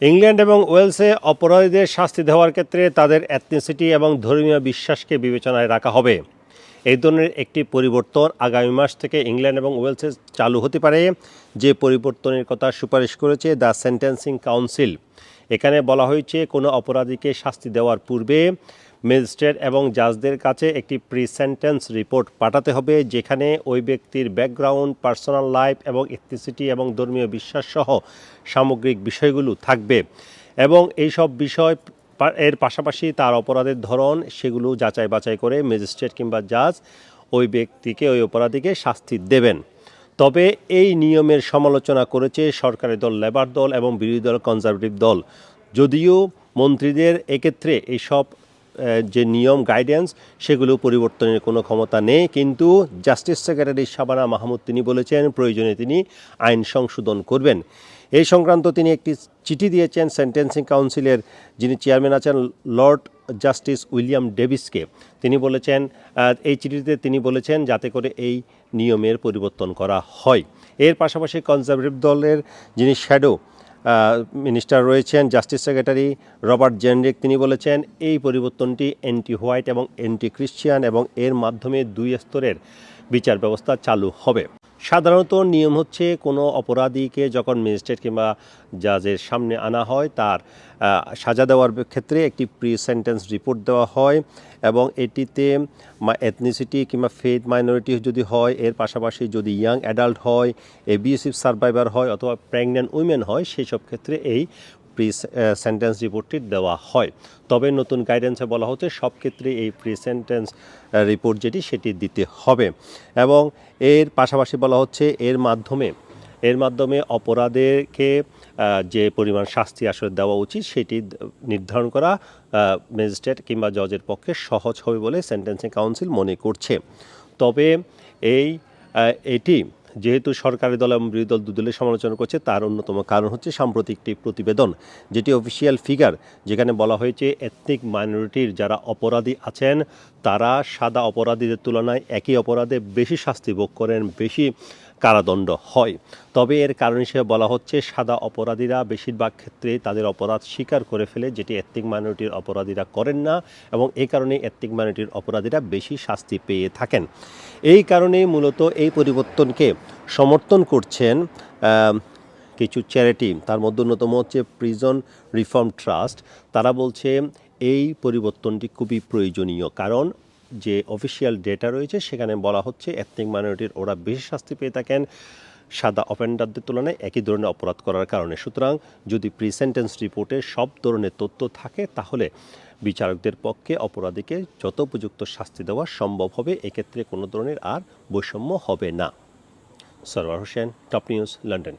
England এবং ওয়েলসে অপরাধীদের শাস্তি দেওয়ার ক্ষেত্রে তাদের অ্যাথনিসিটি এবং ধর্মীয় বিশ্বাসকে বিবেচনায় রাখা হবে। এই ধরনের একটি পরিবর্তন আগামী মাস থেকে ইংল্যান্ড এবং ওয়েলসে চালু হতে পারে। যে পরিবর্তনের কথা সুপারিশ করেছে দ্য সেন্টেন্সিং কাউন্সিল। এখানে বলা হয়েছে, কোনো অপরাধীকে শাস্তি দেওয়ার পূর্বে ম্যাজিস্ট্রেট এবং জাজদের কাছে একটি প্রি সেন্টেন্স রিপোর্ট পাঠাতে হবে, যেখানে ওই ব্যক্তির ব্যাকগ্রাউন্ড, পার্সোনাল লাইফ এবং ইথনিসিটি এবং ধর্মীয় বিশ্বাস সহ সামগ্রিক বিষয়গুলো থাকবে এবং এই সব বিষয় এর পাশাপাশি তার অপরাধের ধরন সেগুলো যাচাই বাছাই করে ম্যাজিস্ট্রেট কিংবা জাজ ওই ব্যক্তিকে, ওই অপরাধীকে শাস্তি দেবেন। তবে এই নিয়মের সমালোচনা করেছে সরকারি দল, লেবার দল এবং বিরোধী দল, কনজারভেটিভ দল। যদিও মন্ত্রীদের এক্ষেত্রে এইসব যে নিয়ম গাইডেন্স সেগুলো পরিবর্তনের কোনো ক্ষমতা নেই। কিন্তু জাস্টিস সেক্রেটারি শাবানা মাহমুদ তিনি বলেছেন, প্রয়োজনে তিনি আইন সংশোধন করবেন। এই সংক্রান্ত তিনি একটি চিঠি দিয়েছেন সেন্টেন্সিং কাউন্সিলের যিনি চেয়ারম্যান আছেন লর্ড জাস্টিস উইলিয়াম ডেভিসকে তিনি বলেছেন এই চিঠিতে তিনি বলেছেন, যাতে করে এই নিয়মের পরিবর্তন করা হয়। এর পাশাপাশি কনজারভেটিভ দলের যিনি শ্যাডো মিনিস্টার রয়েছেন জাস্টিস সেক্রেটারি রবার্ট জেনরিক তিনি বলেছেন, এই পরিবর্তনটি অ্যান্টি হোয়াইট এবং অ্যান্টি ক্রিশ্চিয়ান এবং এর মাধ্যমে দুই স্তরের বিচার ব্যবস্থা চালু হবে। সাধারণত নিয়ম হচ্ছে কোনো অপরাধীকে যখন ম্যাজিস্ট্রেট কিংবা জাজের সামনে আনা হয়, তার সাজা দেওয়ার ক্ষেত্রে একটি প্রি সেন্টেন্স রিপোর্ট দেওয়া হয় এবং এটিতে এথনিসিটি কিংবা ফেথ মাইনরিটি যদি হয়, এর পাশাপাশি যদি ইয়াং অ্যাডাল্ট হয় এবিএসিভ সার্ভাইভার হয় অথবা প্রেগন্যান্ট উইমেন হয় সেই সব ক্ষেত্রে এই প্রি সেন্টেন্স রিপোর্টটি দেওয়া হয়। তবে নতুন গাইডেন্সে বলা হচ্ছে সব ক্ষেত্রে এই প্রি সেন্টেন্স রিপোর্ট যেটি, সেটি দিতে হবে। এবং এর পাশাপাশি বলা হচ্ছে এর মাধ্যমে এর মাধ্যমে অপরাধেরকে যে পরিমাণ শাস্তি আসলে দেওয়া উচিত, সেটি নির্ধারণ করা ম্যাজিস্ট্রেট কিংবা জজের পক্ষে সহজ হবে বলে সেন্টেন্সিং কাউন্সিল মনে করছে। তবে এই এটি যেহেতু সরকারি দল এবং বিরোধী দল দুদলের সমালোচনা করছে, তার অন্যতম কারণ হচ্ছে সাম্প্রতিক একটি প্রতিবেদন, যেটি অফিসিয়াল ফিগার যেখানে বলা হয়েছে এথনিক মাইনরিটির যারা অপরাধী আছেন, তারা সাদা অপরাধীদের তুলনায় একই অপরাধে বেশি শাস্তি ভোগ করেন, বেশি কারাদণ্ড হয়। তবে এর কারণ হিসেবে বলা হচ্ছে, সাদা অপরাধীরা বেশিরভাগ ক্ষেত্রে তাদের অপরাধ স্বীকার করে ফেলে যেটি এথনিক মাইনরিটির অপরাধীরা করেন না এবং এই কারণে এথনিক মাইনরিটির অপরাধীরা বেশি শাস্তি পেয়ে থাকেন। এই কারণেই মূলত এই পরিবর্তনকে সমর্থন করছেন কিছু চ্যারিটি তার মধ্যে অন্যতম হচ্ছে প্রিজন রিফর্ম ট্রাস্ট তারা বলছে, এই পরিবর্তনটি খুবই প্রয়োজনীয় কারণ যে অফিসিয়াল ডেটা রয়েছে, সেখানে বলা হচ্ছে এথনিক মাইনরিটির ওরা বেশি শাস্তি পেয়ে থাকেন। সাদা অফেন্ডারদের তুলনায় একই ধরনের অপরাধ করার কারণে। সুতরাং যদি প্রি সেন্টেন্স রিপোর্টে সব ধরনের তথ্য থাকে, তাহলে বিচারকদের পক্ষে অপরাধীকে যত উপযুক্ত শাস্তি দেওয়া সম্ভব হবে, এক্ষেত্রে কোনো ধরনের আর বৈষম্য হবে না। Sarwar Hossain top news London